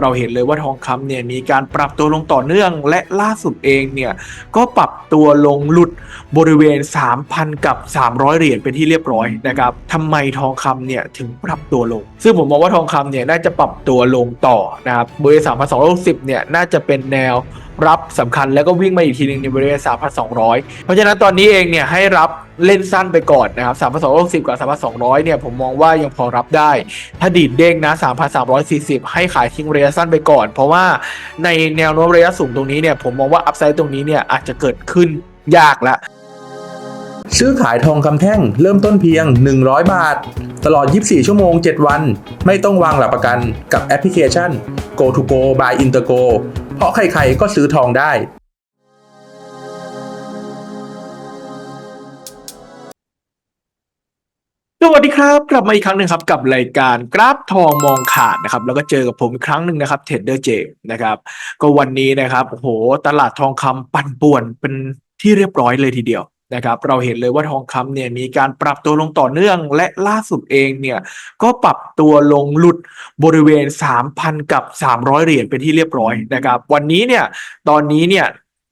เราเห็นเลยว่าทองคำเนี่ยมีการปรับตัวลงต่อเนื่องและล่าสุดเองเนี่ยก็ปรับตัวลงหลุดบริเวณ 3,000 กับ 300 เหรียญเป็นที่เรียบร้อยนะครับทำไมทองคำเนี่ยถึงปรับตัวลง ซึ่งผมมองว่าทองคำเนี่ยน่าจะปรับตัวลงต่อนะครับบริเวณ3,260เนี่ยน่าจะเป็นแนวรับสำคัญแล้วก็วิ่งมาอีกทีหนึงในบริเวณ 3,200 เพราะฉะนั้นตอนนี้เองเนี่ยให้รับ เล่นสั้นไปก่อนนะครับ3,260กับ3,200เนี่ยผมมองว่ายังพอรับได้ ถ้าดีดเด้งนะ3,340ให้ขายทิ้งระยะสั้นไปก่อน เพราะว่าในแนวโน้มระยะสูงตรงนี้เนี่ยผมมองว่าอัพไซด์ตรงนี้เนี่ยอาจจะเกิดขึ้นยากละซื้อขายทองคำแท่งเริ่มต้นเพียง 100 บาท ตลอด 24 ชั่วโมง 7 วัน ไม่ต้องวางหลักประกันกับแอปพลิเคชัน Go to Go by Intergo เพราะใครๆก็ซื้อทองได้ สวัสดีครับ กลับมาอีกครั้งหนึ่งครับกับรายการกราฟทองมองขาดนะครับ แล้วก็เจอกับผมอีกครั้งหนึ่งนะครับเทรดเดอร์เจมนะครับ ก็วันนี้นะครับโอ้โหตลาดทองคำปั่นป่วนเป็นที่เรียบร้อยเลยทีเดียวนะครับ เราเห็นเลยว่าทองคำเนี่ยมีการปรับตัวลงต่อเนื่อง และล่าสุดเองเนี่ยก็ปรับตัวลงหลุดบริเวณ 3,000 กับ 300 เหรียญเป็นที่เรียบร้อยนะครับ วันนี้เนี่ยตอนนี้เนี่ย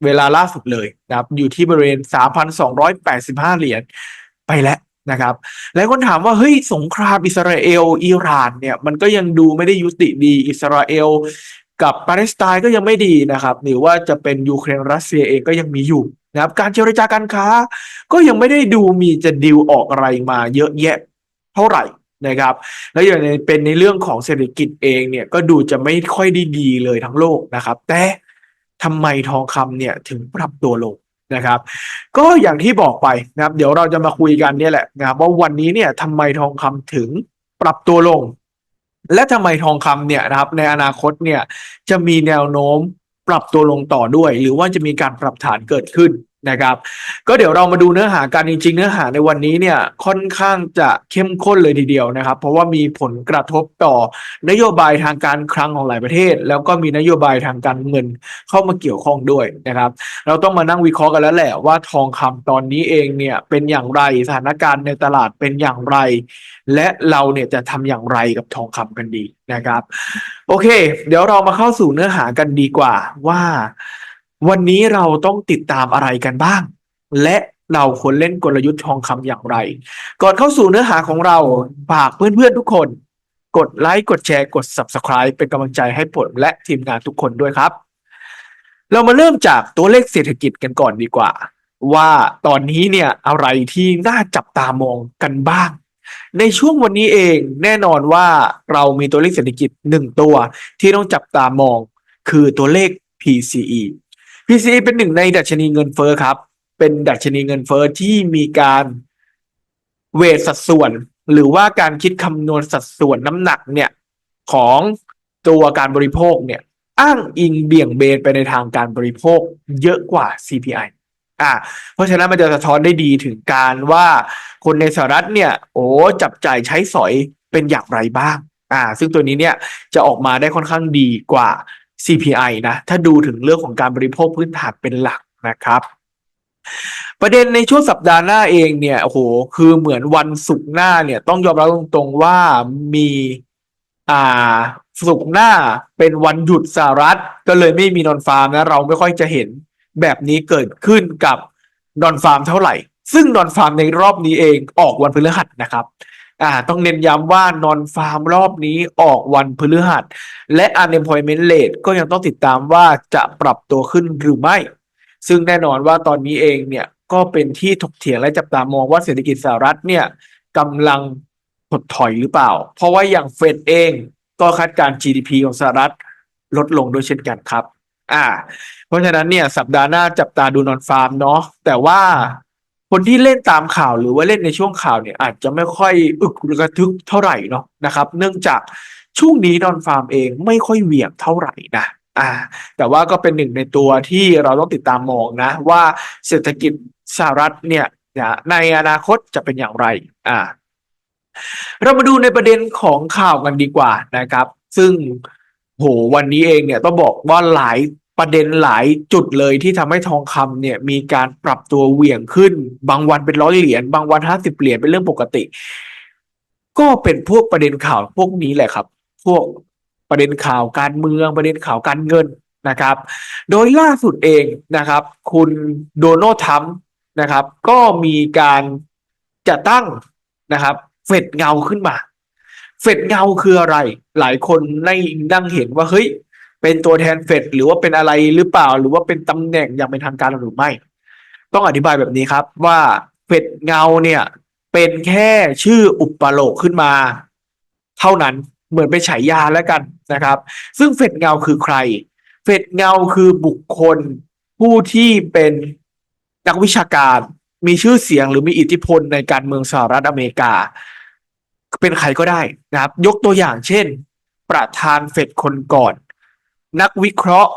เวลาล่าสุดเลยนะครับอยู่ที่บริเวณ 3,285 เหรียญไปแล้ว นะครับหลายคนถามว่าเฮ้ยสงครามอิสราเอลอิหร่านเนี่ยมันก็ยังดูไม่ได้ยุติดีอิสราเอลกับปาเลสไตน์ก็ยังไม่ดีนะครับหรือว่าจะเป็นยูเครนรัสเซียเองก็ยังมีอยู่นะครับการเจรจาการค้า ก็ยังไม่ได้ดูมีจะดิวออกอะไรมาเยอะแยะเท่าไหร่นะครับ แล้วอย่างในเป็นในเรื่องของเศรษฐกิจเองเนี่ยก็ดูจะไม่ค่อยได้ดีเลยทั้งโลกนะครับ แต่ทำไมทองคำเนี่ยถึงปรับตัวลง นะครับ ก็อย่างที่บอกไปนะครับ เดี๋ยวเราจะมาคุยกันเนี่ยแหละนะครับว่าวันนี้เนี่ยทำไมทองคำถึงปรับตัวลง และทำไมทองคำเนี่ยนะครับ ในอนาคตเนี่ยจะมีแนวโน้มปรับตัวลงต่อด้วย หรือว่าจะมีการปรับฐานเกิดขึ้น นะครับ ก็เดี๋ยวเรามาดูเนื้อหากันจริงๆ เนื้อหาในวันนี้เนี่ยค่อนข้างจะเข้มข้นเลยทีเดียวนะครับ เพราะว่ามีผลกระทบต่อนโยบายทางการคลังของหลายประเทศ แล้วก็มีนโยบายทางการเงินเข้ามาเกี่ยวข้องด้วยนะครับ เราต้องมานั่งวิเคราะห์กันแล้วแหละว่าทองคำตอนนี้เองเนี่ยเป็นอย่างไรสถานการณ์ในตลาดเป็นอย่างไร และเราเนี่ยจะทำอย่างไรกับทองคำกันดีนะครับ โอเค เดี๋ยวเรามาเข้าสู่เนื้อหากันดีกว่าว่า วันนี้เราต้องติดตามอะไรกันบ้าง และเราควรเล่นกลยุทธ์ทองคำอย่างไร ก่อนเข้าสู่เนื้อหาของเราฝากเพื่อนๆทุกคน กดไลค์กดแชร์กด Subscribe เป็นกำลังใจให้ผมและทีมงานทุกคนด้วยครับ เรามาเริ่มจากตัวเลขเศรษฐกิจกันก่อนดีกว่า ว่าตอนนี้เนี่ยอะไรที่น่าจับตามองกันบ้าง ในช่วงวันนี้เองแน่นอนว่าเรามีตัวเลขเศรษฐกิจหนึ่งตัวที่ต้องจับตามอง คือตัวเลข PCE PCE เป็นหนึ่งในดัชนีเงินเฟ้อครับ เป็นดัชนีเงินเฟ้อที่มีการเวทสัดส่วน หรือว่าการคิดคำนวณสัดส่วนน้ำหนักเนี่ยของตัวการบริโภคเนี่ยอ้างอิงเบี่ยงเบนไปในทางการบริโภคเยอะกว่า CPI อ่า เพราะฉะนั้นมันจะสะท้อนได้ดีถึงการว่าคนในสหรัฐเนี่ย โอ้จับจ่ายใช้สอยเป็นอย่างไรบ้าง อ่า ซึ่งตัวนี้เนี่ยจะออกมาได้ค่อนข้างดีกว่า CPI นะ ถ้าดูถึงเรื่องของการบริโภคพื้นฐานเป็นหลักนะครับประเด็นในช่วงสัปดาห์หน้าเองเนี่ยโอ้โหคือเหมือนวันศุกร์หน้าเนี่ยต้องยอมรับตรงๆว่ามีอ่าศุกร์หน้าเป็นวันหยุดสหรัฐ ก็เลยไม่มีนอนฟาร์มนะเราไม่ค่อยจะเห็นแบบนี้เกิดขึ้นกับนอนฟาร์มเท่าไหร่ ซึ่งนอนฟาร์มในรอบนี้เองออกวันพฤหัสนะครับ อ่า ต้องเน้นย้ำว่านอนฟาร์มรอบนี้ออกวันพฤหัส และ unemployment rate ก็ยังต้องติดตามว่าจะปรับตัวขึ้นหรือไม่ ซึ่งแน่นอนว่าตอนนี้เองเนี่ยก็เป็นที่ถกเถียงและจับตามองว่าเศรษฐกิจสหรัฐเนี่ยกำลังถดถอยหรือเปล่า เพราะว่าอย่างเฟดเองก็คาดการ GDP ของสหรัฐลดลงด้วยเช่นกันครับ อ่า เพราะฉะนั้นเนี่ยสัปดาห์หน้าจับตาดูนอนฟาร์มเนาะแต่ว่า คนที่เล่นตามข่าวหรือว่าเล่นในช่วงข่าวเนี่ยอาจจะไม่ค่อยอึกกระทึกเท่าไหร่เนาะนะครับ เนื่องจากช่วงนี้นอนฟาร์มเองไม่ค่อยเหวี่ยงเท่าไหร่นะอ่าแต่ว่าก็เป็นหนึ่งในตัวที่เราต้องติดตามมองนะ ว่าเศรษฐกิจสหรัฐเนี่ยในอนาคตจะเป็นอย่างไรอ่าเรามาดูในประเด็นของข่าวกันดีกว่านะครับ ซึ่งโหวันนี้เองเนี่ยต้องบอกว่าหลาย ประเด็นหลายจุดเลยที่ทำให้ทองคำเนี่ยมีการปรับตัวเหวี่ยงขึ้น บางวันเป็นร้อยเหรียญบางวันห้าสิบเหรียญเป็นเรื่องปกติ ก็เป็นพวกประเด็นข่าวพวกนี้แหละครับ พวกประเด็นข่าวการเมืองประเด็นข่าวการเงินนะครับ โดยล่าสุดเองนะครับ คุณโดนัลด์ทรัมป์นะครับ ก็มีการจะตั้งนะครับ เฟดเงาขึ้นมา เฟดเงาคืออะไร หลายคนในนั่งเห็นว่าเฮ้ย เป็นตัวแทนเฟดหรือว่าเป็นอะไรหรือเปล่า หรือว่าเป็นตำแหน่งอย่างเป็นทางการหรือไม่ ต้องอธิบายแบบนี้ครับ ว่าเฟดเงาเนี่ย เป็นแค่ชื่ออุปโลกขึ้นมา เท่านั้นเหมือนเป็นฉายาแล้วกันนะครับ ซึ่งเฟดเงาคือใคร เฟดเงาคือบุคคลผู้ที่เป็นนักวิชาการมีชื่อเสียงหรือมีอิทธิพลในการเมืองสหรัฐอเมริกา เป็นใครก็ได้นะครับ ยกตัวอย่างเช่น ประธานเฟดคนก่อน นักวิเคราะห์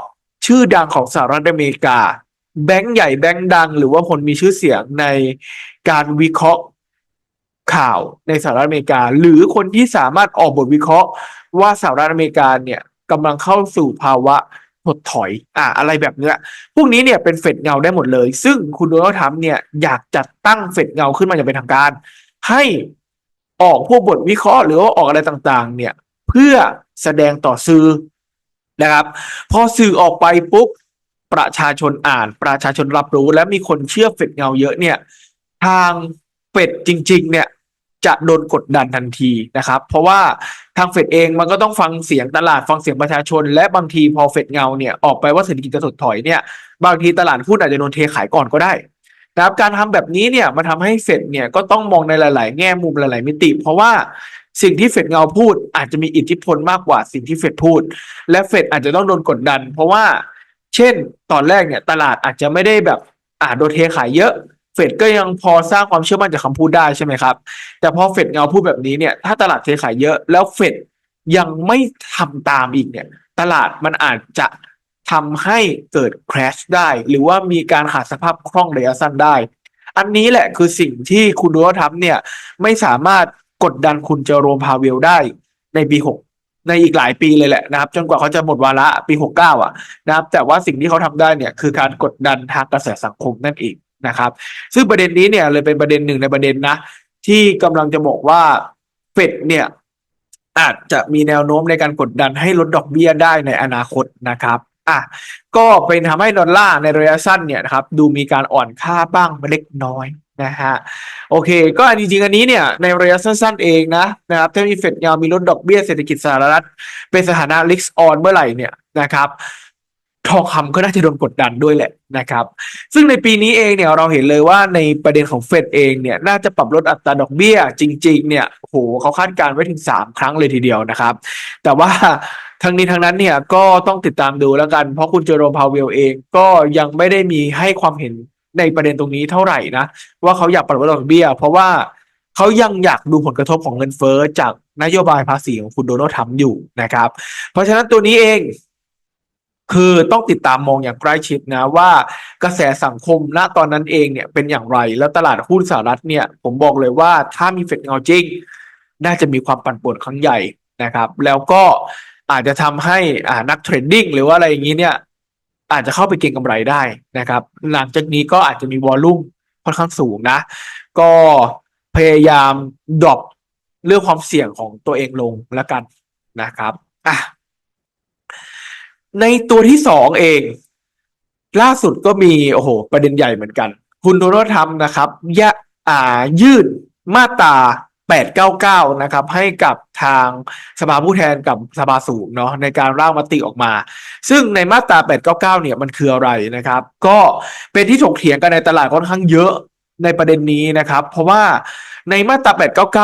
ชื่อดังของสหรัฐอเมริกา แบงก์ใหญ่แบงก์ดัง หรือว่าคนมีชื่อเสียงในการวิเคราะห์ข่าวในสหรัฐอเมริกา หรือคนที่สามารถออกบทวิเคราะห์ ว่าสหรัฐอเมริกาเนี่ยกำลังเข้าสู่ภาวะถดถอย อ่าอะไรแบบเนี้ย พวกนี้เนี่ยเป็นเฟดเงาได้หมดเลย ซึ่งคุณโดนัลด์ทรัมป์เนี่ยอยากจัดตั้งเฟดเงาขึ้นมาอย่างเป็นทางการ ให้ออกพวกบทวิเคราะห์หรือว่าออกอะไรต่างๆ เนี่ย เพื่อแสดงต่อสื่อ นะครับ พอสื่อออกไปปุ๊บประชาชนอ่านประชาชนรับรู้ และมีคนเชื่อเฟดเงาเยอะเนี่ย ทางเฟดจริง ๆ เนี่ยจะโดนกดดันทันทีนะครับ เพราะว่าทางเฟดเองมันก็ต้องฟังเสียงตลาดฟังเสียงประชาชน และบางทีพอเฟดเงาเนี่ยออกไปว่าเศรษฐกิจจะถดถอยเนี่ย บางทีตลาดหุ้นอาจจะโดนเทขายก่อนก็ได้นะครับการทำแบบนี้เนี่ยมันทำให้เฟดเนี่ยก็ต้องมองในหลาย ๆ แง่มุมหลาย ๆ มิติ เพราะว่า สิ่งที่เฟดเงาพูด อาจจะมีอิทธิพลมากกว่าสิ่งที่เฟดพูด และเฟดอาจจะต้องโดนกดดัน เพราะว่า เช่น ตอนแรกเนี่ย ตลาดอาจจะไม่ได้แบบอ่าโดนเทขายเยอะเฟดก็ยังพอสร้างความเชื่อมั่นจากคำพูดได้ใช่ไหมครับ แต่พอเฟดเงาพูดแบบนี้เนี่ยถ้าตลาดเทขายเยอะแล้วเฟดยังไม่ทำตามอีกเนี่ย ตลาดมันอาจจะทำให้เกิด crash ได้ หรือว่ามีการขาดสภาพคล่องระยะสั้นได้ อันนี้แหละคือสิ่งที่คุณดูว่าทำเนี่ยไม่สามารถ กดดันคุณเจอโรมพาเวลได้ในปีหกในอีกหลายปีเลยแหละนะครับ จนกว่าเขาจะหมดวาระปีหกเก้าอะนะครับ แต่ว่าสิ่งที่เขาทำได้เนี่ยคือการกดดันทางกระแสสังคมนั่นเองนะครับ ซึ่งประเด็นนี้เนี่ยเลยเป็นประเด็นหนึ่งในประเด็นนะ ที่กำลังจะบอกว่าเฟดเนี่ยอาจจะมีแนวโน้มในการกดดันให้ลดดอกเบี้ยได้ในอนาคตนะครับอะก็เป็นทำให้ดอลลาร์ในระยะสั้นเนี่ยนะครับดูมีการอ่อนค่าบ้างเล็กน้อย นะฮะโอเค ก็จริงๆอันนี้เนี่ย ในระยะสั้นๆเองนะนะครับถ้ามีเฟดยาวมีลดดอกเบี้ยเศรษฐกิจสหรัฐ เป็นสถานะ risk on เมื่อไหร่เนี่ยนะครับทองคำก็น่าจะโดนกดดันด้วยแหละนะครับ ซึ่งในปีนี้เองเนี่ยเราเห็นเลยว่าในประเด็นของเฟดเองเนี่ยน่าจะปรับลดอัตราดอกเบี้ยจริง ๆ เนี่ยโหเขาคาดการณ์ไว้ถึง 3 ครั้งเลยทีเดียวนะครับ แต่ว่าทั้งนี้ทั้งนั้นเนี่ยก็ต้องติดตามดูแล้วกัน เพราะคุณเจอโรมพาวเวลเองก็ยังไม่ได้มีให้ความเห็น ในประเด็นตรงนี้เท่าไหร่นะ ว่าเขาอยากปรับลดดอกเบี้ย เพราะว่าเขายังอยากดูผลกระทบของเงินเฟ้อจากนโยบายภาษีของคุณโดนัลด์ทรัมป์อยู่นะครับ เพราะฉะนั้นตัวนี้เองคือต้องติดตามมองอย่างใกล้ชิดนะว่ากระแสสังคมณตอนนั้นเองเนี่ยเป็นอย่างไร แล้วตลาดหุ้นสหรัฐเนี่ย ผมบอกเลยว่าถ้ามีเฟดเงาจริง น่าจะมีความปั่นป่วนครั้งใหญ่นะครับ แล้วก็อาจจะทำให้อ่านักเทรดดิ้งหรือว่าอะไรอย่างนี้เนี่ย อาจจะเข้าไปเก็งกำไรได้นะครับ หลังจากนี้ก็อาจจะมีวอลลุ่มค่อนข้างสูงนะ ก็พยายามดรอปเรื่องความเสี่ยงของตัวเองลงแล้วกันนะครับอะในตัวที่สองเอง ล่าสุดก็มีโอ้โห ประเด็นใหญ่เหมือนกัน คุณโดนัลด์ทรัมป์นะครับยะอ่า ยื่นมาตรา 899 นะครับ ให้กับทางสภาผู้แทนกับสภาสูงเนาะในการร่างมติออกมา ซึ่งในมาตรา 899 เนี่ยมันคืออะไรนะครับ ก็เป็นที่ถกเถียงกันในตลาดค่อนข้างเยอะในประเด็นนี้นะครับ เพราะว่าในมาตรา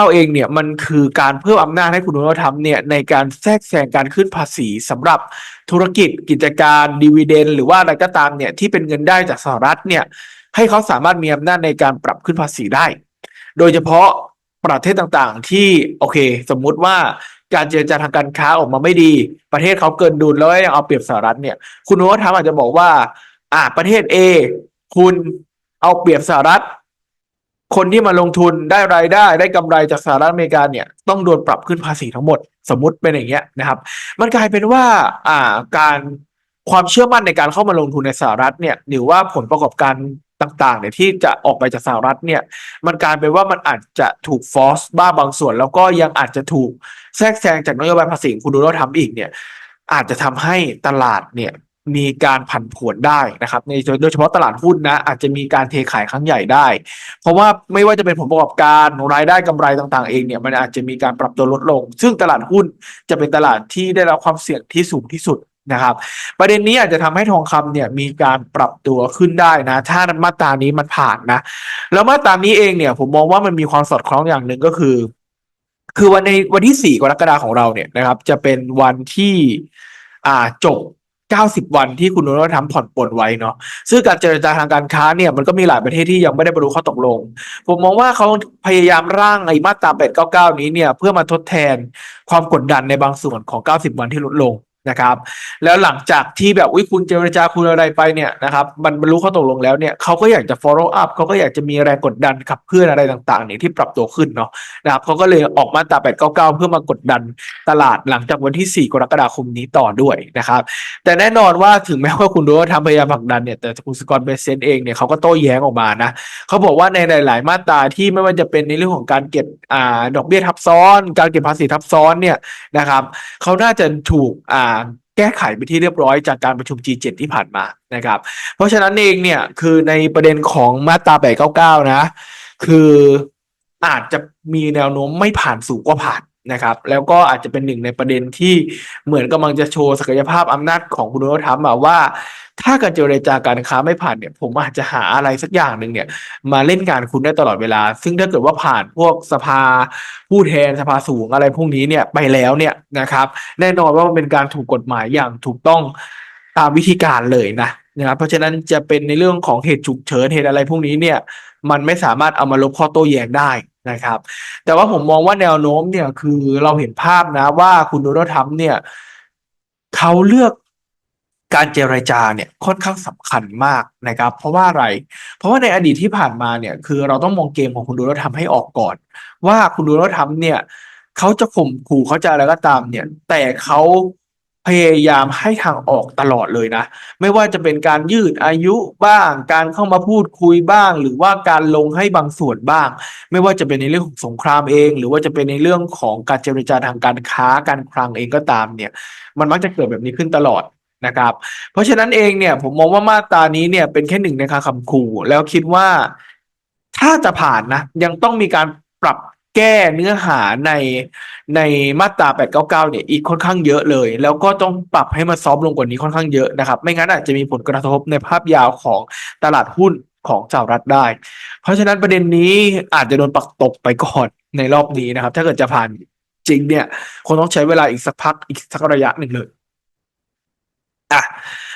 899 เองเนี่ยมันคือการเพิ่มอำนาจให้คุณโดนัลด์ทรัมเนี่ยในการแทรกแซงการขึ้นภาษีสำหรับธุรกิจกิจการดีเวเดนหรือว่าอะไรก็ตามเนี่ยที่เป็นเงินได้จากสหรัฐเนี่ยให้เขาสามารถมีอำนาจในการปรับขึ้นภาษีได้ โดยเฉพาะ ประเทศต่างๆ ที่โอเค สมมุติว่าการเจรจาทางการค้าออกมาไม่ดี ประเทศเขาเกินดุลแล้วยังเอาเปรียบสหรัฐเนี่ย คุณโนทัมป์อาจจะบอกว่า อ่าประเทศ A คุณเอาเปรียบสหรัฐ คนที่มาลงทุนได้รายได้ ได้กำไรจากสหรัฐอเมริกาเนี่ย ต้องโดนปรับขึ้นภาษีทั้งหมด สมมุติเป็นอย่างเงี้ยนะครับ มันกลายเป็นว่า อ่าการความเชื่อมั่นในการเข้ามาลงทุนในสหรัฐเนี่ยหรือว่าผลประกอบการ ต่างๆเนี่ยที่จะออกไปจากสหรัฐเนี่ยมันกลายเป็นว่ามันอาจจะถูกฟอสบ้าบางส่วน แล้วก็ยังอาจจะถูกแทรกแซงจากนโยบายภาษีคุณโดนัลด์ทรัมป์อีกเนี่ยอาจจะทำให้ตลาดเนี่ยมีการผันผวนได้นะครับในโดยเฉพาะตลาดหุ้นนะอาจจะมีการเทขายครั้งใหญ่ได้ เพราะว่าไม่ว่าจะเป็นผลประกอบการรายได้กำไรต่างๆเองเนี่ยมันอาจจะมีการปรับตัวลดลง ซึ่งตลาดหุ้นจะเป็นตลาดที่ได้รับความเสี่ยงที่สูงที่สุด นะครับ ประเด็นนี้อาจจะทำให้ทองคำเนี่ยมีการปรับตัวขึ้นได้นะ ถ้ามาตรานี้มันผ่านนะ แล้วมาตรานี้เองเนี่ย ผมมองว่ามันมีความสอดคล้องอย่างหนึ่งก็คือ คือวันในวันที่4กรกฎาคมของเราเนี่ยนะครับ จะเป็นวันที่อ่าจบ90 วันที่คุณโดนัลด์ทรัมป์ผ่อนปลนไว้เนาะซึ่งการเจรจาทางการค้าเนี่ยมันก็มีหลายประเทศที่ยังไม่ได้บรรลุข้อตกลง ผมมองว่าเขาพยายามร่างไอ้มาตรา899 นี้เนี่ย เพื่อมาทดแทนความกดดันในบางส่วนของ 90 วันที่ลดลง นะครับ แล้วหลังจากที่แบบอุ้ยคุณเจรจาคุณอะไรไปเนี่ยนะครับมันบรรลุข้อตกลงแล้วเนี่ยเขาก็อยากจะ follow up เขาก็อยากจะมีแรงกดดันขับเคลื่อนอะไรต่างๆเนี่ยที่ปรับตัวขึ้นเนาะนะครับเขาก็เลยออกมาตรา899 เพื่อมากดดันตลาดหลังจากวันที่ 4 กรกฎาคมนี้ต่อด้วยนะครับ แต่แน่นอนว่าถึงแม้ว่าคุณโดนัลด์ทรัมป์พยายามผลักดันเนี่ยแต่คุณสกอตเบเซนเองเนี่ยเขาก็โต้แย้งออกมานะเขาบอกว่าในหลาย ๆ มาตราที่ไม่ว่าจะเป็นในเรื่องของการเก็บอ่าดอกเบี้ยทับซ้อน การเก็บภาษีทับซ้อนเนี่ยนะครับเขาน่าจะถูกอ่าแก้ไขไปที่เรียบร้อยจากการประชุม G7 ที่ผ่านมานะครับ เพราะฉะนั้นเองเนี่ยคือในประเด็นของมาตรา899 นะ คืออาจจะมีแนวโน้มไม่ผ่านสู่กว่าผ่าน นะครับ แล้วก็อาจจะเป็นหนึ่งในประเด็นที่เหมือนกำลังจะโชว์ศักยภาพอำนาจของคุณโดนัลด์ทรัมป์อะว่า ถ้าการเจรจาการค้าไม่ผ่านเนี่ย ผมอาจจะหาอะไรสักอย่างหนึ่งเนี่ย มาเล่นงานคุณได้ตลอดเวลา ซึ่งถ้าเกิดว่าผ่านพวกสภาผู้แทนสภาสูงอะไรพวกนี้เนี่ยไปแล้วเนี่ยนะครับ แน่นอนว่ามันเป็นการถูกกฎหมายอย่างถูกต้องตามวิธีการเลยนะนะครับเพราะฉะนั้นจะเป็นในเรื่องของเหตุฉุกเฉินเหตุอะไรพวกนี้เนี่ย มันไม่สามารถเอามาลบข้อโต้แย้งได้ นะครับ แต่ว่าผมมองว่าแนวโน้มเนี่ยคือเราเห็นภาพนะว่าคุณโดนัลด์ทรัมป์เนี่ยเขาเลือกการเจรจาเนี่ยค่อนข้างสำคัญมากนะครับ เพราะว่าอะไร เพราะว่าในอดีตที่ผ่านมาเนี่ย คือเราต้องมองเกมของคุณโดนัลด์ทรัมป์ให้ออกก่อน ว่าคุณโดนัลด์ทรัมป์เนี่ยเขาจะข่มขู่เขาจะอะไรก็ตามเนี่ย แต่เขา พยายามให้ทางออกตลอดเลยนะ ไม่ว่าจะเป็นการยืดอายุบ้าง การเข้ามาพูดคุยบ้าง หรือว่าการลงให้บางส่วนบ้าง ไม่ว่าจะเป็นในเรื่องของสงครามเอง หรือว่าจะเป็นในเรื่องของการเจรจาทางการค้าการคลังเองก็ตามเนี่ย มันมักจะเกิดแบบนี้ขึ้นตลอดนะครับ เพราะฉะนั้นเองเนี่ยผมมองว่ามาตรานี้เนี่ยเป็นแค่หนึ่งในคำขู่แล้วคิดว่าถ้าจะผ่านนะยังต้องมีการปรับ แก้เนื้อหาในในมาตรา 899 เนี่ยอีกค่อนข้างเยอะเลย แล้วก็ต้องปรับให้มันซอฟลงกว่านี้ค่อนข้างเยอะนะครับ ไม่งั้นอาจจะมีผลกระทบในภาพยาวของตลาดหุ้นของสหรัฐได้ เพราะฉะนั้นประเด็นนี้อาจจะโดนปักตกไปก่อนในรอบนี้นะครับ ถ้าเกิดจะผ่านจริงเนี่ยคงต้องใช้เวลาอีกสักพักอีกสักระยะหนึ่งเลยอะ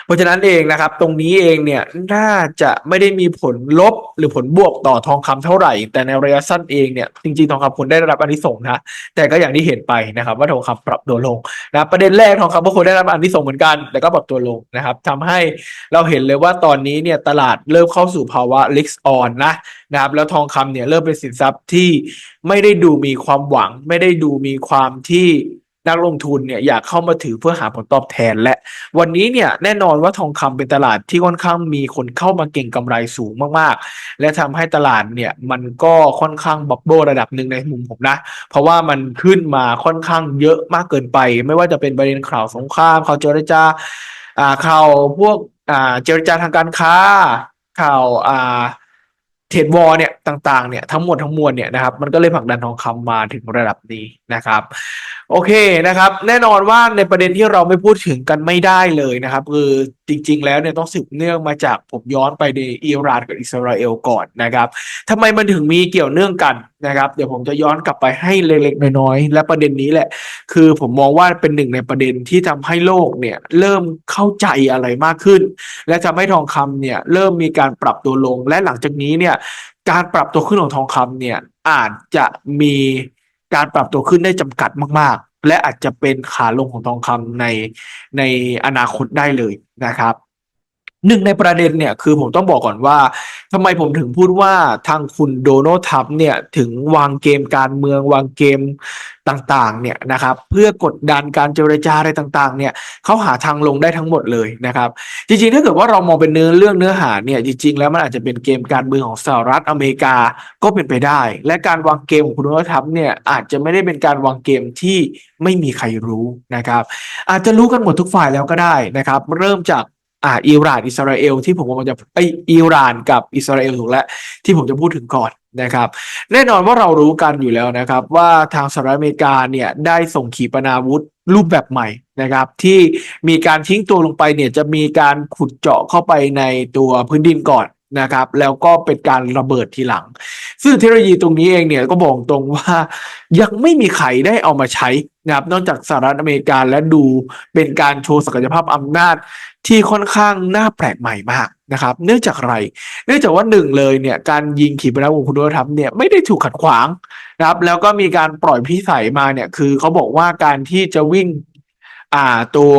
เพราะฉะนั้นเองนะครับ ตรงนี้เองเนี่ยน่าจะไม่ได้มีผลลบหรือผลบวกต่อทองคำเท่าไหร่ แต่ในระยะสั้นเองเนี่ยจริงๆทองคำควรได้รับอานิสงส์นะแต่ก็อย่างที่เห็นไปนะครับ ว่าทองคำปรับตัวลงนะประเด็นแรกทองคำก็ควรได้รับอานิสงส์เหมือนกันแต่ก็ปรับตัวลงนะครับทำให้เราเห็นเลยว่าตอนนี้เนี่ยตลาดเริ่มเข้าสู่ภาวะ risk on นะนะครับแล้วทองคำเนี่ยเริ่มเป็นสินทรัพย์ที่ไม่ได้ดูมีความหวัง ไม่ได้ดูมีความที่ นักลงทุนเนี่ยอยากเข้ามาถือเพื่อหาผลตอบแทนและ วันนี้เนี่ยแน่นอนว่าทองคำเป็นตลาดที่ค่อนข้างมีคนเข้ามาเก่งกำไรสูงมากๆ และทำให้ตลาดเนี่ยมันก็ค่อนข้างบับเบิลระดับหนึ่งในมุมผมนะ เพราะว่ามันขึ้นมาค่อนข้างเยอะมากเกินไป ไม่ว่าจะเป็นประเด็นข่าวสงครามข่าวเจรจาอ่าข่าวพวกอ่าเจรจาทางการค้าข่าวอ่าเทรดวอร์เนี่ยต่างๆเนี่ยทั้งหมดทั้งมวลเนี่ยนะครับมันก็เลยผลักดันทองคำมาถึงระดับนี้นะครับ โอเคนะครับ แน่นอนว่าในประเด็นที่เราไม่พูดถึงกันไม่ได้เลยนะครับคือจริง ๆ แล้วเนี่ยต้องสืบเนื่องมาจากผมย้อนไปในอิหร่านกับอิสราเอลก่อนนะครับทำไมมันถึงมีเกี่ยวเนื่องกันนะครับ เดี๋ยวผมจะย้อนกลับไปให้เล็กๆน้อยๆและประเด็นนี้แหละ คือผมมองว่าเป็นหนึ่งในประเด็นที่ทำให้โลกเนี่ยเริ่มเข้าใจอะไรมากขึ้น และทำให้ทองคำเนี่ยเริ่มมีการปรับตัวลง และหลังจากนี้เนี่ยการปรับตัวขึ้นของทองคำเนี่ยอาจจะมี การปรับตัวขึ้นได้จำกัดมาก ๆ และอาจจะเป็นขาลงของทองคำในในอนาคตได้เลยนะครับ หนึ่งในประเด็นเนี่ยคือผมต้องบอกก่อนว่าทำไมผมถึงพูดว่าทางคุณโดนัลด์ทรัมป์เนี่ยถึงวางเกมการเมืองวางเกมต่างๆเนี่ยนะครับเพื่อกดดันการเจรจาอะไรต่างๆเนี่ยเขาหาทางลงได้ทั้งหมดเลยนะครับ จริงๆถ้าเกิดว่าเรามองเป็นเนื้อเรื่องเนื้อหาเนี่ยจริงๆ แล้วมันอาจจะเป็นเกมการเมืองของสหรัฐอเมริกาก็เป็นไปได้ และการวางเกมของคุณโดนัลด์ทรัมป์เนี่ยอาจจะไม่ได้เป็นการวางเกมที่ไม่มีใครรู้นะครับ อาจจะรู้กันหมดทุกฝ่ายแล้วก็ได้นะครับ เริ่มจาก อ่าอิหร่านอิสราเอลที่ผมกำลังจะไออิหร่านกับอิสราเอลถูกแล้วที่ผมจะพูดถึงก่อนนะครับ แน่นอนว่าเรารู้กันอยู่แล้วนะครับ ว่าทางสหรัฐอเมริกาเนี่ยได้ส่งขีปนาวุธรูปแบบใหม่นะครับ ที่มีการทิ้งตัวลงไปเนี่ยจะมีการขุดเจาะเข้าไปในตัวพื้นดินก่อน นะครับ แล้วก็เป็นการระเบิดทีหลัง ซึ่งเทคโนโลยีตรงนี้เองเนี่ยก็บอกตรงว่ายังไม่มีใครได้เอามาใช้นะครับนอกจากสหรัฐอเมริกาและดูเป็นการโชว์ศักยภาพอำนาจที่ค่อนข้างน่าแปลกใหม่มากนะครับ เนื่องจากอะไร เนื่องจากว่าหนึ่งเลยเนี่ยการยิงขีปนาวุธของคุณโดนัลด์ทรัมป์เนี่ยไม่ได้ถูกขัดขวางนะครับ แล้วก็มีการปล่อยพิสัยมาเนี่ยคือเขาบอกว่าการที่จะวิ่งอ่าตัว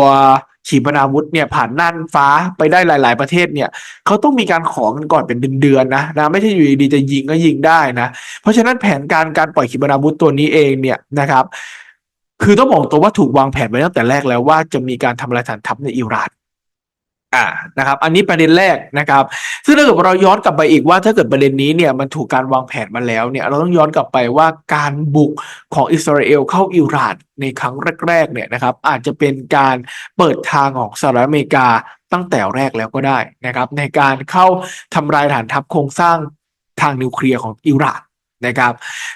ขีปนาวุธเนี่ยผ่านน่านฟ้าไปได้หลาย ๆ ประเทศเนี่ยเขาต้องมีการขอกันก่อนเป็นเดือนๆนะนะไม่ใช่อยู่ดีๆจะยิงก็ยิงได้นะ เพราะฉะนั้นแผนการการปล่อยขีปนาวุธตัวนี้เองเนี่ยนะครับ คือต้องบอกตัวว่าถูกวางแผนไว้ตั้งแต่แรกแล้วว่าจะมีการทำลายฐานทัพในอิหร่าน อ่านะครับ อันนี้ประเด็นแรกนะครับ ซึ่งถ้าเกิดเราย้อนกลับไปอีกว่าถ้าเกิดประเด็นนี้เนี่ยมันถูกการวางแผนมาแล้วเนี่ยเราต้องย้อนกลับไปว่าการบุกของอิสราเอลเข้าอิหร่านในครั้งแรกๆเนี่ยนะครับอาจจะเป็นการเปิดทางของสหรัฐอเมริกาตั้งแต่แรกแล้วก็ได้นะครับ ในการเข้าทำลายฐานทัพโครงสร้างทางนิวเคลียร์ของอิหร่าน นะครับ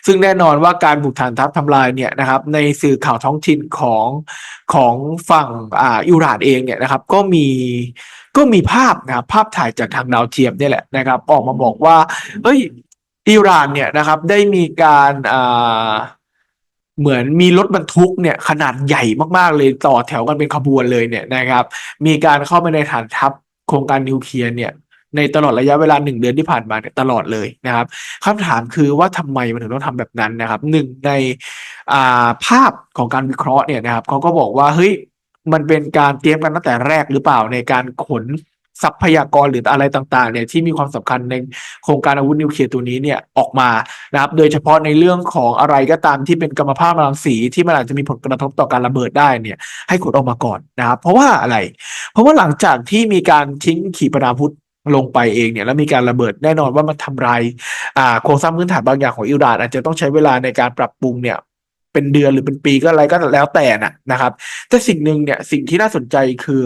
ซึ่งแน่นอนว่าการบุกฐานทัพทำลายเนี่ยนะครับ ในสื่อข่าวท้องถิ่นของของฝั่งอ่าอิหร่านเองเนี่ยนะครับ ก็มีก็มีภาพนะครับภาพถ่ายจากทางดาวเทียมเนี่ยแหละนะครับ ออกมาบอกว่าเอ้ยอิหร่านเนี่ยนะครับได้มีการอ่าเหมือนมีรถบรรทุกเนี่ยขนาดใหญ่มากๆเลยต่อแถวกันเป็นขบวนเลยเนี่ยนะครับ มีการเข้าไปในฐานทัพโครงการนิวเคลียร์เนี่ย ในตลอดระยะเวลาหนึ่งเดือนที่ผ่านมาเนี่ยตลอดเลยนะครับคำถามคือว่าทำไมมันถึงต้องทำแบบนั้นนะครับหนึ่งในาภาพของการวิเคราะห์เนี่ยนะครับเขาก็บอกว่าเฮ้ยมันเป็นการเตรียมกันตั้งแต่แรกหรือเปล่าในการขนทรัพยากรหรืออะไรต่างๆเนี่ยที่มีความสำคัญในโครงการอาวุธนิวเคลียร์ตัวนี้เนี่ยออกมานะครับโดยเฉพาะในเรื่องของอะไรก็ตามที่เป็นกรรมภาพรังสีที่มันอาจจะมีผลกระทบต่อการระเบิดได้เนี่ยให้ขนออกมาก่อนนะครับเพราะว่าอะไร เพราะว่าหลังจากที่มีการทิ้งขีปนาวุธ ลงไปเองเนี่ยแล้วมีการระเบิดแน่นอนว่ามันทำลายอ่าโครงสร้างพื้นฐานบางอย่างของอิหร่านอาจจะต้องใช้เวลาในการปรับปรุงเนี่ยเป็นเดือนหรือเป็นปีก็อะไรก็แล้วแต่นะนะครับ แต่สิ่งหนึ่งเนี่ยสิ่งที่น่าสนใจคือ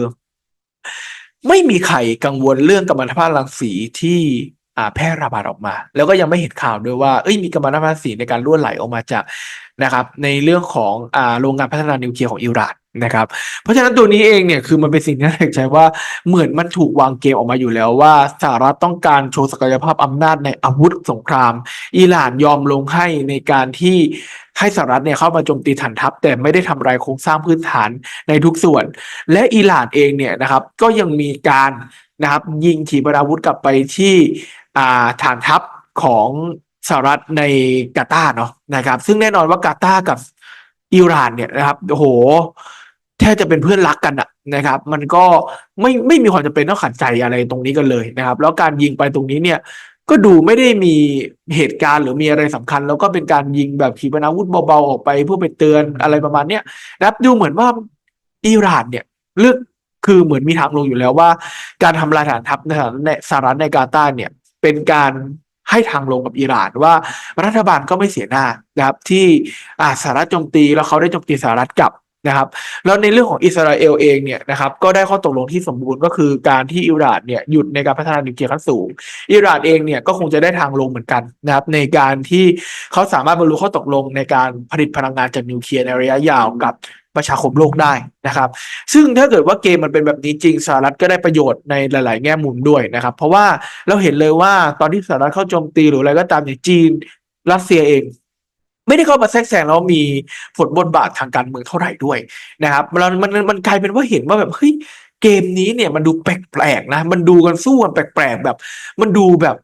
ไม่มีใครกังวลเรื่องกัมมันตภาพรังสีที่ แพร่ระบาดออกมา แล้วก็ยังไม่เห็นข่าวด้วยว่าเอ้ยมีกัมมันตภาพรังสีในการรั่วไหลออกมาจากนะครับในเรื่องของอ่าโรงงานพัฒนานิวเคลียร์ของอิหร่านนะครับ เพราะฉะนั้นตัวนี้เองเนี่ยคือมันเป็นสิ่งที่น่าสนใจว่าเหมือนมันถูกวางเกมออกมาอยู่แล้วว่าสหรัฐต้องการโชว์ศักยภาพอำนาจในอาวุธสงคราม อิหร่านยอมลงให้ในการที่ให้สหรัฐเนี่ยเข้ามาโจมตีฐานทัพ แต่ไม่ได้ทำลายโครงสร้างพื้นฐานในทุกส่วน และอิหร่านเองเนี่ยนะครับก็ยังมีการนะครับยิงขีปนาวุธกลับไปที่ อ่าฐานทัพของสหรัฐในกาตาร์เนาะนะครับ ซึ่งแน่นอนว่ากาตาร์กับอิหร่านเนี่ยนะครับโอ้โหแทบจะเป็นเพื่อนรักกันอะนะครับ มันก็ไม่ไม่มีความจำเป็นต้องขัดใจอะไรตรงนี้กันเลยนะครับ แล้วการยิงไปตรงนี้เนี่ยก็ดูไม่ได้มีเหตุการณ์หรือมีอะไรสำคัญ แล้วก็เป็นการยิงแบบขีปนาวุธเบาๆออกไปเพื่อไปเตือนอะไรประมาณเนี้ยนะครับดูเหมือนว่าอิหร่านเนี่ยเลือกคือเหมือนมีทางลงอยู่แล้วว่า การทำลายฐานทัพในสหรัฐในกาตาร์เนี่ย เป็นการให้ทางลงกับอิหร่านว่ารัฐบาลก็ไม่เสียหน้านะครับ ที่สหรัฐโจมตีแล้วเขาได้โจมตีสหรัฐกลับนะครับแล้วในเรื่องของอิสราเอลเองเนี่ยนะครับก็ได้ข้อตกลงที่สมบูรณ์ก็คือการที่อิหร่านเนี่ยหยุดในการพัฒนานิวเคลียร์ขั้นสูง อิหร่านเองเนี่ยก็คงจะได้ทางลงเหมือนกันนะครับในการที่เขาสามารถบรรลุข้อตกลงในการผลิตพลังงานจากนิวเคลียร์ในระยะยาวกับ ประชาคมโลกได้นะครับ ซึ่งถ้าเกิดว่าเกมมันเป็นแบบนี้จริงสหรัฐก็ได้ประโยชน์ในหลาย ๆ แง่มุมด้วยนะครับ เพราะว่าเราเห็นเลยว่าตอนที่สหรัฐเข้าโจมตีหรืออะไรก็ตามอย่างจีนรัสเซียเองไม่ได้เข้ามาแทรกแซงแล้วมีผลบทบาททางการเมืองเท่าไหร่ด้วยนะครับมันมันมันกลายเป็นว่าเห็นว่าแบบเฮ้ยเกมนี้เนี่ยมันดูแปลกๆนะ มันดูกันสู้กันแปลกๆแบบ มันดูแบบ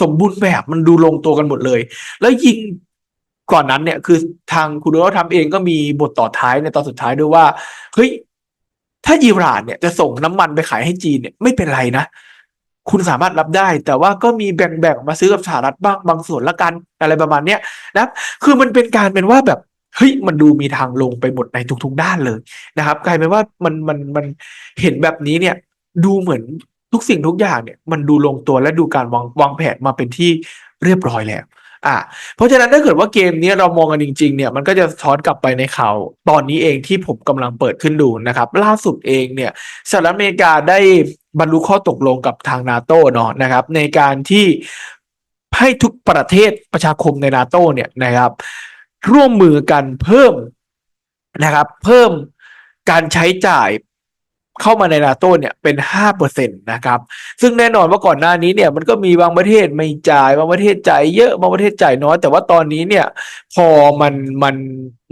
สมบูรณ์แบบมันดูลงตัวกันหมดเลย แล้วยิง ก่อนนั้นเนี่ยคือทางคุณโดนัลด์ทรัมป์เองก็มีบทต่อท้ายในตอนสุดท้ายด้วยว่าเฮ้ยถ้าอิหร่านเนี่ยจะส่งน้ำมันไปขายให้จีนเนี่ยไม่เป็นไรนะคุณสามารถรับได้ แต่ว่าก็มีแบ่งๆมาซื้อกับสหรัฐบ้างบางส่วนละกันอะไรประมาณเนี้ยนะคือมันเป็นการเป็นว่าแบบเฮ้ยมันดูมีทางลงไปหมดในทุกๆด้านเลยนะครับกลายเป็นว่ามันมันมันเห็นแบบนี้เนี่ยดูเหมือนทุกสิ่งทุกอย่างเนี่ย มันดูลงตัวและดูการวางวางแผนมาเป็นที่เรียบร้อยแล้ว อ่าเพราะฉะนั้นถ้าเกิดว่าเกมนี้เรามองกันจริงๆเนี่ยมันก็จะสะท้อนกลับไปในข่าวตอนนี้เองที่ผมกำลังเปิดขึ้นดูนะครับ ล่าสุดเองเนี่ยสหรัฐอเมริกาได้บรรลุข้อตกลงกับทางนาโตเนาะนะครับ ในการที่ให้ทุกประเทศประชาคมในนาโตเนี่ยนะครับ ร่วมมือกันเพิ่มนะครับ เพิ่มการใช้จ่าย เข้ามาในนาโตเนี่ยเป็นห้าเปอร์เซ็นตนะครับ ซึ่งแน่นอนว่าก่อนหน้านี้เนี่ยมันก็มีบางประเทศไม่จ่ายบางประเทศจ่ายเยอะบางประเทศจ่ายน้อยแต่ว่าตอนนี้เนี่ยพอมันมัน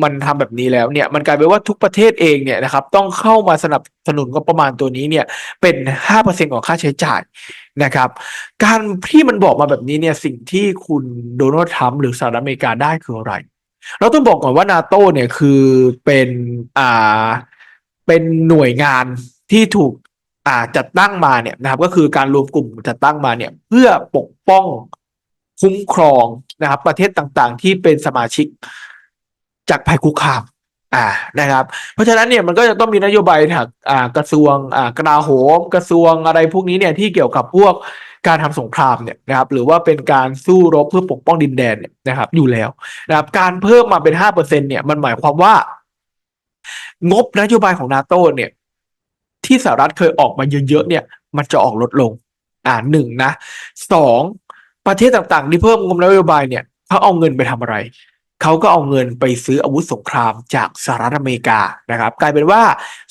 มันทำแบบนี้แล้วเนี่ยมันกลายเป็นว่าทุกประเทศเองเนี่ยนะครับต้องเข้ามาสนับสนุนงบประมาณตัวนี้เนี่ยเป็นห้าเปอร์เซ็นของค่าใช้จ่ายนะครับ การที่มันบอกมาแบบนี้เนี่ยสิ่งที่คุณโดนัลด์ทรัมป์หรือสหรัฐอเมริกาได้คืออะไร เราต้องบอกก่อนว่านาโตเนี่ยคือเป็นอ่า เป็นหน่วยงานที่ถูกอ่าจัดตั้งมาเนี่ยนะครับ ก็คือการรวมกลุ่มจัดตั้งมาเนี่ย เพื่อปกป้องคุ้มครองนะครับ ประเทศต่างๆ ที่เป็นสมาชิกจากภัยคุกคามอ่านะครับ เพราะฉะนั้นเนี่ยมันก็จะต้องมีนโยบายทางอ่ากระทรวงอ่ากลาโหม กระทรวงอะไรพวกนี้เนี่ยที่เกี่ยวกับพวกการทำสงครามเนี่ยนะครับ หรือว่าเป็นการสู้รบเพื่อปกป้องดินแดนเนี่ยนะครับ อยู่แล้วนะครับ การเพิ่มมาเป็นห้าเปอร์เซ็นเนี่ยมันหมายความว่า งบนโยบายของนาโตเนี่ย ที่สหรัฐเคยออกมาเยอะๆเนี่ย มันจะออกลดลง อ่าหนึ่งนะสองประเทศต่างๆ ที่เพิ่มงบนโยบายเนี่ยเขาเอาเงินไปทำอะไรเขาก็เอาเงินไปซื้ออาวุธสงครามจากสหรัฐอเมริกานะครับกลายเป็นว่า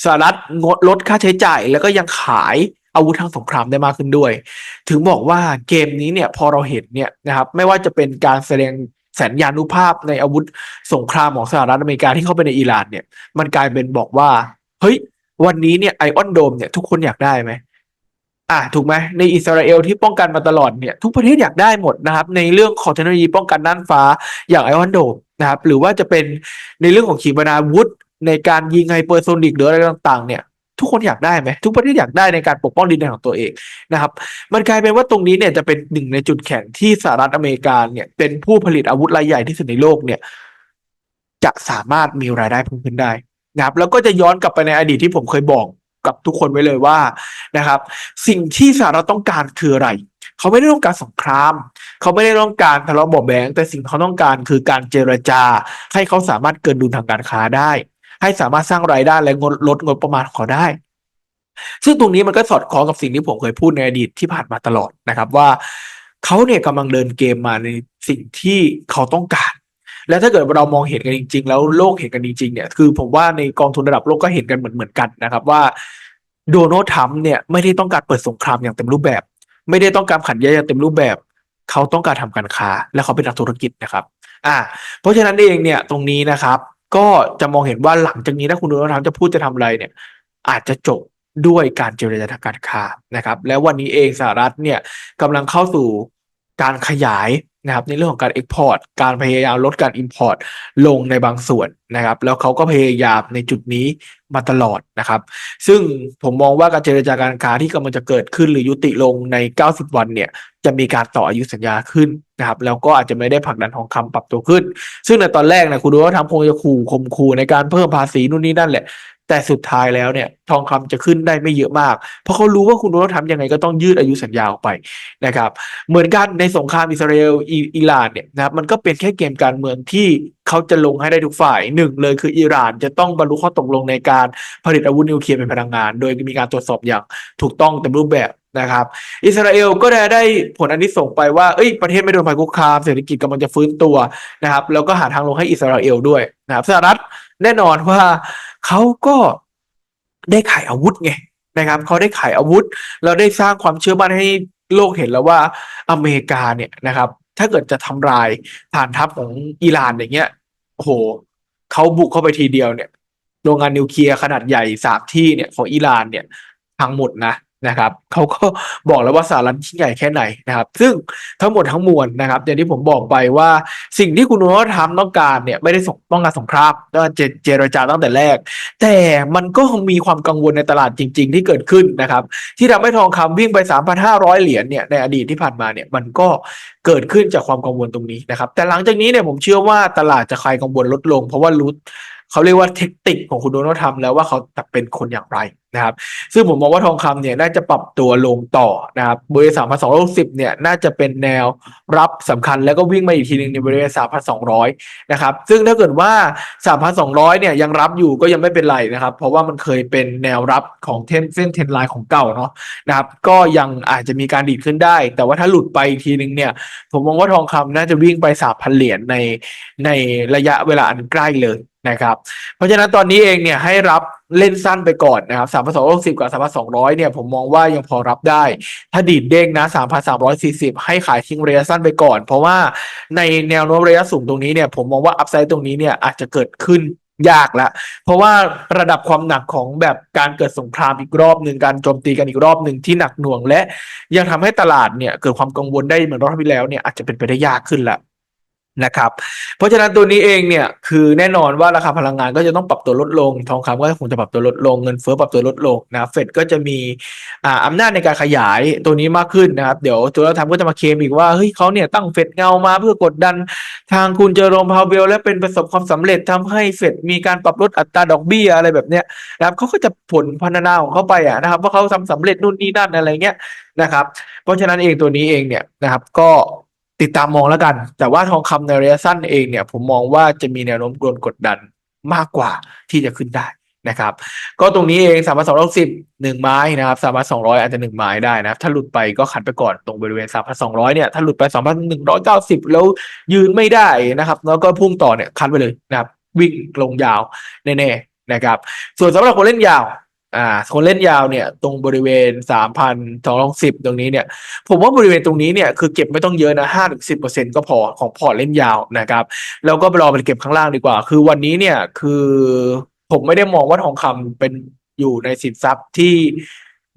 สหรัฐงดลดค่าใช้จ่าย แล้วก็ยังขายอาวุธทางสงครามได้มากขึ้นด้วย ถึงบอกว่าเกมนี้เนี่ยพอเราเห็นเนี่ยนะครับไม่ว่าจะเป็นการแสดง สัญญานุภาพในอาวุธสงครามของสหรัฐอเมริกาที่เข้าไปในอิหร่านเนี่ย มันกลายเป็นบอกว่า เฮ้ย วันนี้เนี่ยไอออนโดมเนี่ยทุกคนอยากได้ไหมอ่าถูกไหมในอิสราเอลที่ป้องกันมาตลอดเนี่ยทุกประเทศอยากได้หมดนะครับ ในเรื่องของเทคโนโลยีป้องกันด้านฟ้าอย่างไอออนโดมนะครับหรือว่าจะเป็นในเรื่องของขีปนาวุธในการยิงไฮเปอร์โซนิกหรืออะไรต่าง ๆ เนี่ย ทุกคนอยากได้ไหมทุกประเทศอยากได้ในการปกป้องดินแดนของตัวเองนะครับ มันกลายเป็นว่าตรงนี้เนี่ยจะเป็นหนึ่งในจุดแข็งที่สหรัฐอเมริกาเนี่ยเป็นผู้ผลิตอาวุธรายใหญ่ที่สุดในโลกเนี่ยจะสามารถมีรายได้เพิ่มขึ้นได้นะครับ แล้วก็จะย้อนกลับไปในอดีตที่ผมเคยบอกกับทุกคนไว้เลยว่านะครับ สิ่งที่สหรัฐต้องการคืออะไร เขาไม่ได้ต้องการสงคราม เขาไม่ได้ต้องการทะเลาะเบาแบงแต่สิ่งที่เขาต้องการคือการเจรจา ให้เขาสามารถเกินดุลทางการค้าได้ ให้สามารถสร้างรายได้และงดลดงบประมาณของเขาได้ ซึ่งตรงนี้มันก็สอดคล้องกับสิ่งที่ผมเคยพูดในอดีตที่ผ่านมาตลอดนะครับว่าเขาเนี่ยกำลังเดินเกมมาในสิ่งที่เขาต้องการ และถ้าเกิดเรามองเห็นกันจริง ๆ แล้วโลกเห็นกันจริง ๆ เนี่ย คือผมว่าในกองทุนระดับโลกก็เห็นกันเหมือนเหมือนกันนะครับว่าโดนัลด์ทรัมป์เนี่ยไม่ได้ต้องการเปิดสงครามอย่างเต็มรูปแบบ ไม่ได้ต้องการขัดแย้งอย่างเต็มรูปแบบ เขาต้องการทำการค้า และเขาเป็นนักธุรกิจนะครับ อ่า เพราะฉะนั้นเองเนี่ยตรงนี้นะครับ ก็จะมองเห็นว่าหลังจากนี้ถ้าคุณโดนัลด์ทรัมป์จะพูดจะทำอะไรเนี่ยอาจจะจบด้วยการเจรจาทางการค้านะครับ แล้ววันนี้เองสหรัฐเนี่ยกำลังเข้าสู่ การขยายนะครับในเรื่องของการเอ็กพอร์ตการพยายามลดการอิ p พอร์ตลงในบางส่วนนะครับ แล้วเขาก็พยายามในจุดนี้มาตลอดนะครับ ซึ่งผมมองว่าการเจรจาการค้าที่กำลังจะเกิดขึ้นหรือยุติลงใน 90 วันเนี่ย จะมีการต่ออายุสัญญาขึ้นนะครับ แล้วก็อาจจะไม่ได้ผลักดันทองคำปรับตัวขึ้น ซึ่งในตอนแรกนะคุณดูว่าทำคงจะขู่ข่มขู่ในการเพิ่มภาษีนู่นนี่นั่นแหละ แต่สุดท้ายแล้วเนี่ยทองคำจะขึ้นได้ไม่เยอะมาก เพราะเขารู้ว่าคุณโดนัลด์ทรัมป์ยังไงก็ต้องยืดอายุสัญญาออกไปนะครับเหมือนกันในสงครามอิสราเอลอิอิหร่านเนี่ยนะครับมันก็เป็นแค่เกมการเมืองที่เขาจะลงให้ได้ทุกฝ่ายหนึ่งเลยคืออิหร่านจะต้องบรรลุข้อตกลงในการผลิตอาวุธนิวเคลียร์เป็นพลังงาน โดยมีการตรวจสอบอย่างถูกต้องเต็มรูปแบบนะครับอิสราเอลก็ได้ได้ผลอันนี้ส่งไปว่าเอ้ยประเทศไม่โดนภัยคุกคามเศรษฐกิจกำลังจะฟื้นตัวนะครับแล้วก็หาทางลงให้อิสราเอลด้วยนะครับสหรัฐแน่นอนว่า เขาก็ได้ขายอาวุธไงนะครับเขาได้ขายอาวุธ เราได้สร้างความเชื่อมั่นให้โลกเห็นแล้วว่าอเมริกาเนี่ยนะครับ ถ้าเกิดจะทำลายฐานทัพของอิหร่านอย่างเงี้ยโอ้โหเขาบุกเข้าไปทีเดียวเนี่ยโรงงานนิวเคลียร์ขนาดใหญ่สามที่เนี่ยของอิหร่านเนี่ยพังหมดนะ นะครับเขาก็บอกแล้วว่าสหรัฐยิ่ใหญ่แค่ไหนนะครับ ซึ่งทั้งหมดทั้งมวลนะครับ อย่างที่ผมบอกไปว่าสิ่งที่คุณโดนัลด์ทรัมป์ต้องการเนี่ยไม่ได้ส่งต้องการสงครามต้องการเจรจาตั้งแต่แรก แต่มันก็มีความกังวลในตลาดจริง ๆ ที่เกิดขึ้นนะครับ ที่ทำให้ทองคำวิ่งไป 3,500 เหรียญเนี่ยในอดีตที่ผ่านมาเนี่ยมันก็เกิดขึ้นจากความกังวลตรงนี้นะครับ แต่หลังจากนี้เนี่ยผมเชื่อว่าตลาดจะคลายกังวลลดลง เพราะว่ารู้เขาเรียกว่าเทคนิคของคุณโดนัลด์ทรัมป์แล้วว่าเขาจะเป็นคนอย่างไร นะครับ ซึ่งผมมองว่าทองคำเนี่ยน่าจะปรับตัวลงต่อนะครับบริเวณ3,260เนี่ยน่าจะเป็นแนวรับสำคัญแล้วก็วิ่งมาอีกทีหนึ่งในบริเวณ3,200นะครับ ซึ่งถ้าเกิดว่า3,200เนี่ยยังรับอยู่ก็ยังไม่เป็นไรนะครับ เพราะว่ามันเคยเป็นแนวรับของเทนเส้นเทนไลน์ของเก่าเนาะนะครับ ก็ยังอาจจะมีการดีดขึ้นได้ แต่ว่าถ้าหลุดไปอีกทีหนึ่งเนี่ยผมมองว่าทองคำน่าจะวิ่งไป3,000เหรียญในในระยะเวลาอันใกล้เลยนะครับ เพราะฉะนั้นตอนนี้เองเนี่ยให้รับเล่นสั้นไปก่อนนะครับสามพันสองร้อยสิบกับสามพันสองร้อยเนี่ยผมมองว่ายังพอรับได้ ถ้าดีดเด้งนะสามพันสามร้อยสี่สิบให้ขายทิ้งระยะสั้นไปก่อน เพราะว่าในแนวโน้มระยะสูงตรงนี้เนี่ยผมมองว่าอัพไซด์ตรงนี้เนี่ยอาจจะเกิดขึ้นยากละ เพราะว่าระดับความหนักของแบบการเกิดสงครามอีกรอบหนึ่งการโจมตีกันอีกรอบหนึ่งที่หนักหน่วงและ ยังทำให้ตลาดเนี่ยเกิดความกังวลได้เหมือนรอบที่แล้วเนี่ยอาจจะเป็นไปได้ยากขึ้นละ นะครับ เพราะฉะนั้นตัวนี้เองเนี่ยคือแน่นอนว่าราคาพลังงานก็จะต้องปรับตัวลดลง ทองคำก็คงจะปรับตัวลดลงเงินเฟ้อปรับตัวลดลงนะเฟดก็จะมีอ่าอำนาจในการขยายตัวนี้มากขึ้นนะครับ เดี๋ยวตัวเราทำก็จะมาเคลมอีกว่าเฮ้ยเขาเนี่ยตั้งเฟดเงามาเพื่อกดดันทางคุณเจอโรมพาวเวลและเป็นประสบความสำเร็จทำให้เฟดมีการปรับลดอัตราดอกเบี้ยอะไรแบบเนี้ยนะครับเขาก็จะผลพัฒนาของเขาไปอะนะครับว่าเขาทำสำเร็จนู่นนี่นั่นอะไรเงี้ยนะครับ เพราะฉะนั้นเองตัวนี้เองเนี่ยนะครับก็ ติดตามมองแล้วกัน แต่ว่าทองคำในระยะสั้นเองเนี่ย ผมมองว่าจะมีแนวโน้มโดนกดดันมากกว่าที่จะขึ้นได้นะครับ ก็ตรงนี้เองสามพันสองร้อยสิบหนึ่งไม้นะครับสามพันสองร้อยอาจจะหนึ่งไม้ได้นะถ้าหลุดไปก็ขัดไปก่อนตรงบริเวณสามพันสองร้อยเนี่ยถ้าหลุดไปสองพันหนึ่งร้อยเก้าสิบแล้วยืนไม่ได้นะครับ แล้วก็พุ่งต่อเนี่ยคัดไปเลยนะครับ วิ่งลงยาวแน่ๆนะครับ ส่วนสำหรับคนเล่นยาว อ่าคนเล่นยาวเนี่ย ตรงบริเวณสามพันสองร้อยสิบตรงนี้เนี่ย ผมว่าบริเวณตรงนี้เนี่ยคือเก็บไม่ต้องเยอะนะห้าถึงสิบเปอร์เซ็นก็พอของพอร์ตเล่นยาวนะครับ แล้วก็ไปรอไปเก็บข้างล่างดีกว่า คือวันนี้เนี่ยคือผมไม่ได้มองว่าทองคำเป็นอยู่ในสินทรัพย์ที่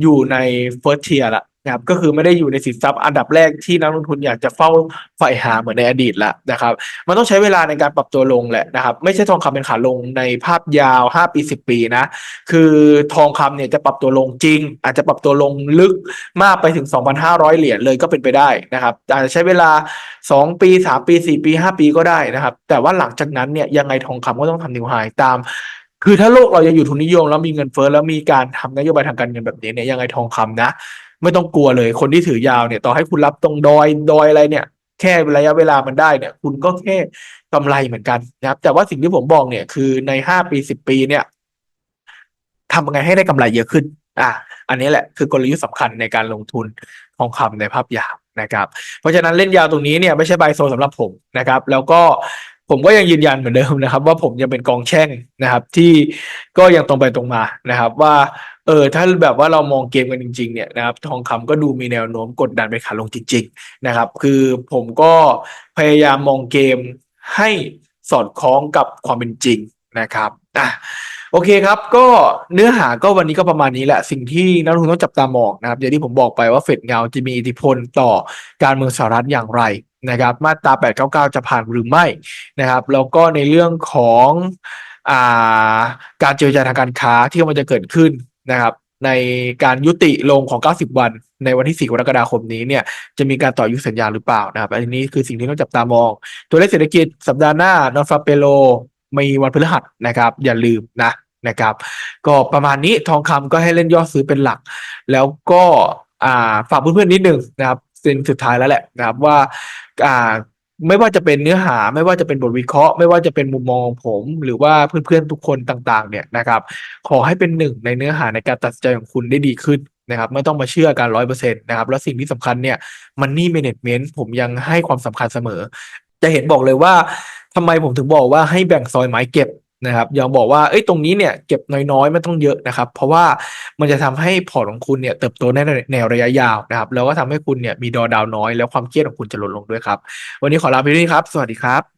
อยู่ในเฟิร์สเทียละ นะครับก็คือไม่ได้อยู่ในสินทรัพย์อันดับแรกที่นักลงทุนอยากจะเฝ้าใฝ่หาเหมือนในอดีตละนะครับ มันต้องใช้เวลาในการปรับตัวลงแหละนะครับ ไม่ใช่ทองคำเป็นขาลงในภาพยาว 5 ปี 10 ปีนะ คือทองคำเนี่ยจะปรับตัวลงจริง อาจจะปรับตัวลงลึกมากไปถึง 2,500 เหรียญเลยก็เป็นไปได้นะครับอาจจะใช้เวลา 2 ปี 3 ปี 4 ปี 5 ปีก็ได้นะครับ แต่ว่าหลังจากนั้นเนี่ยยังไงทองคำก็ต้องทำนิวไฮตามคือถ้าโลกเรายังอยู่ทุนนิยมแล้วมีเงินเฟ้อแล้วมีการทำนโยบายทางการเงินแบบนี้เนี่ยยังไงทองคำนะ ไม่ต้องกลัวเลย คนที่ถือยาวเนี่ย ต่อให้คุณรับตรงดอยดอยอะไรเนี่ย แค่ระยะเวลามันได้เนี่ย คุณก็แค่กำไรเหมือนกันนะครับ แต่ว่าสิ่งที่ผมบอกเนี่ยคือในห้าปีสิบปีเนี่ยทำยังไงให้ได้กำไรเยอะขึ้น อะ อันนี้แหละคือกลยุทธ์สำคัญในการลงทุนทองคำในภาพยาวนะครับ เพราะฉะนั้นเล่นยาวตรงนี้เนี่ยไม่ใช่ใบโซสำหรับผมนะครับ แล้วก็ผมก็ยังยืนยันเหมือนเดิมนะครับ ว่าผมยังเป็นกองแช่งนะครับ ที่ก็ยังตรงไปตรงมานะครับ ว่า เออถ้าแบบว่าเรามองเกมกันจริง ๆ เนี่ยนะครับ ทองคำก็ดูมีแนวโน้มกดดันไปขาลงจริง ๆ นะครับ คือผมก็พยายามมองเกมให้สอดคล้องกับความเป็นจริงนะครับอะโอเคครับ ก็เนื้อหาก็วันนี้ก็ประมาณนี้แหละ สิ่งที่นักลงทุนต้องจับตามองนะครับ อย่างที่ผมบอกไปว่าเฟดเงาจะมีอิทธิพลต่อการเมืองสหรัฐอย่างไรนะครับ มาตรา 899 จะผ่านหรือไม่นะครับ แล้วก็ในเรื่องของอ่าการเจรจาทางการค้าที่มันจะเกิดขึ้น นะครับในการยุติลงของ 90 วัน ในวันที่ 4 กรกฎาคมนี้เนี่ยจะมีการต่ออยุสัญญาหรือเปล่านะครับ อันนี้คือสิ่งที่ต้องจับตามอง ตัวเลขเศรษฐกิจสัปดาห์หน้านอฟาเปโลมีวันพฤหัสนะครับ อย่าลืมนะนะครับ ก็ประมาณนี้ทองคำก็ให้เล่นย่อซื้อเป็นหลัก แล้วก็ฝากเพื่อนๆนิดนึงนะครับสิ่งสุดท้ายแล้วแหละนะครับว่า ไม่ว่าจะเป็นเนื้อหา ไม่ว่าจะเป็นบทวิเคราะห์ ไม่ว่าจะเป็นมุมมองผม หรือว่าเพื่อนๆทุกคนต่างๆ เนี่ยนะครับ ขอให้เป็นหนึ่งในเนื้อหาในการตัดสินใจของคุณได้ดีขึ้นนะครับ ไม่ต้องมาเชื่อการร้อยเปอร์เซ็นต์นะครับ แล้วสิ่งที่สำคัญเนี่ยมันนี่เมเนจเมนต์ผมยังให้ความสำคัญเสมอ จะเห็นบอกเลยว่าทำไมผมถึงบอกว่าให้แบ่งซอยไม้เก็บ นะครับยังบอกว่าเอ้ยตรงนี้เนี่ยเก็บน้อยๆ ไม่ต้องเยอะนะครับ เพราะว่ามันจะทำให้พอร์ตของคุณเนี่ยเติบโตในแนวระยะยาวนะครับ แล้วก็ทำให้คุณเนี่ยมีดอดาวน้อย แล้วความเครียดของคุณจะลดลงด้วยครับ วันนี้ขอลาไปด้วยครับ สวัสดีครับ